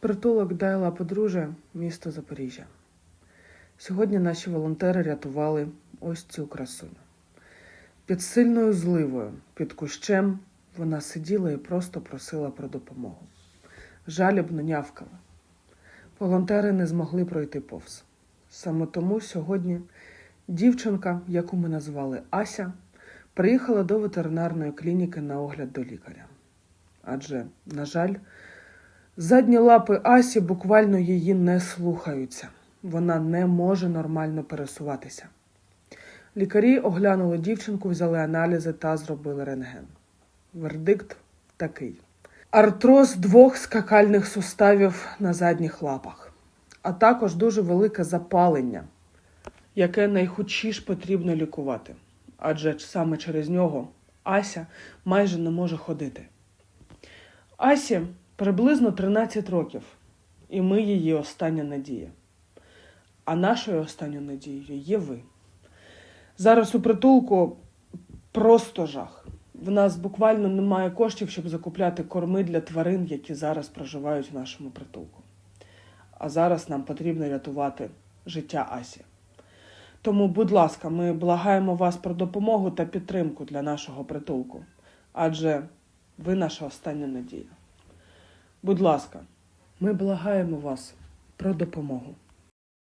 Притулок Дайла Подружжя, місто Запоріжжя. Сьогодні наші волонтери рятували ось цю красуню. Під сильною зливою, під кущем, вона сиділа і просто просила про допомогу. Жалібно нявкала. Волонтери не змогли пройти повз. Саме тому сьогодні дівчинка, яку ми назвали Ася, приїхала до ветеринарної клініки на огляд до лікаря. Адже, на жаль, задні лапи Асі буквально її не слухаються. Вона не може нормально пересуватися. Лікарі оглянули дівчинку, взяли аналізи та зробили рентген. Вердикт такий: артроз двох скакальних суставів на задніх лапах, а також дуже велике запалення, яке найхудшіш потрібно лікувати, адже саме через нього Ася майже не може ходити. Асі приблизно 13 років, і ми її остання надія. А нашою останньою надією є ви. Зараз у притулку просто жах. В нас буквально немає коштів, щоб закупляти корми для тварин, які зараз проживають в нашому притулку. А зараз нам потрібно рятувати життя Асі. Тому, будь ласка, ми благаємо вас про допомогу та підтримку для нашого притулку, адже ви наша остання надія. Будь ласка, ми благаємо вас про допомогу.